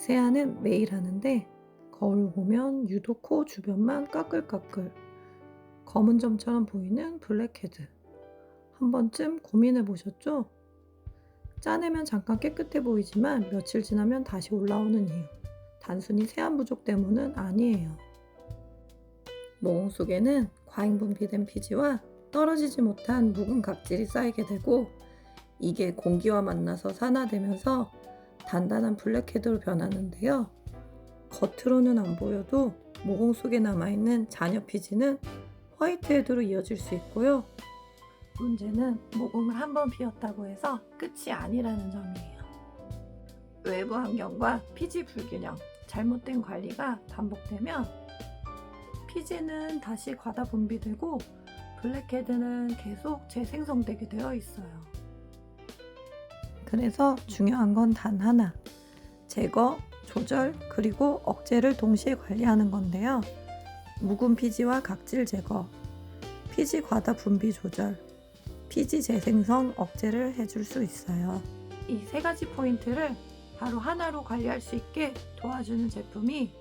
세안은 매일 하는데 거울 보면 유독 코 주변만 까끌까끌 검은 점처럼 보이는 블랙헤드. 한 번쯤 고민해 보셨죠? 짜내면 잠깐 깨끗해 보이지만 며칠 지나면 다시 올라오는 이유. 단순히 세안 부족 때문은 아니에요. 모공 속에는 과잉 분비된 피지와 떨어지지 못한 묵은 각질이 쌓이게 되고 이게 공기와 만나서 산화되면서 단단한 블랙헤드로 변하는데요. 겉으로는 안 보여도 모공 속에 남아있는 잔여 피지는 화이트헤드로 이어질 수 있고요. 문제는 모공을 한번 피웠다고 해서 끝이 아니라는 점이에요. 외부 환경과 피지 불균형, 잘못된 관리가 반복되면 피지는 다시 과다 분비되고 블랙헤드는 계속 재생성되게 되어 있어요. 그래서 중요한 건 단 하나. 제거, 조절, 그리고 억제를 동시에 관리하는 건데요. 묵은 피지와 각질 제거, 피지 과다 분비 조절, 피지 재생성 억제를 해줄 수 있어요. 이 세 가지 포인트를 바로 하나로 관리할 수 있게 도와주는 제품이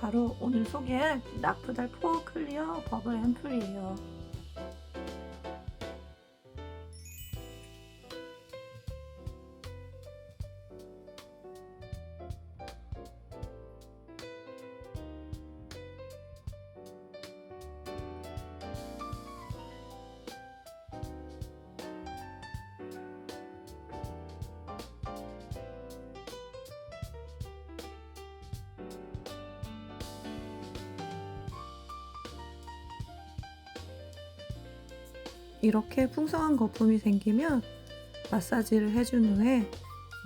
바로 오늘 소개할 나프달 포 클리어 버블 앰플이에요. 이렇게 풍성한 거품이 생기면 마사지를 해준 후에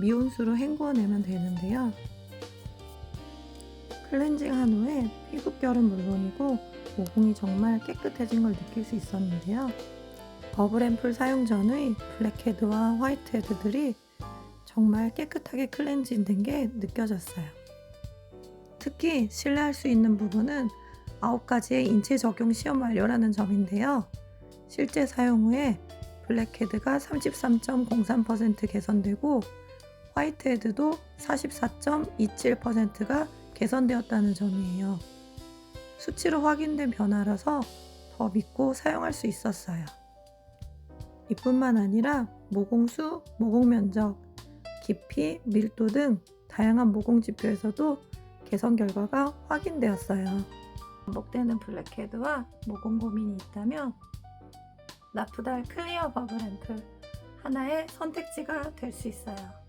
미온수로 헹구어내면 되는데요. 클렌징 한 후에 피부결은 물론이고 모공이 정말 깨끗해진 걸 느낄 수 있었는데요. 버블앰플 사용 전의 블랙헤드와 화이트헤드들이 정말 깨끗하게 클렌징 된 게 느껴졌어요. 특히 신뢰할 수 있는 부분은 9가지의 인체 적용 시험 완료라는 점인데요. 실제 사용 후에 블랙헤드가 33.03% 개선되고 화이트헤드도 44.27%가 개선되었다는 점이에요. 수치로 확인된 변화라서 더 믿고 사용할 수 있었어요. 이뿐만 아니라 모공수, 모공 면적, 깊이, 밀도 등 다양한 모공 지표에서도 개선 결과가 확인되었어요. 반복되는 블랙헤드와 모공 고민이 있다면 나프달 클리어 버블 앰플 하나의 선택지가 될 수 있어요.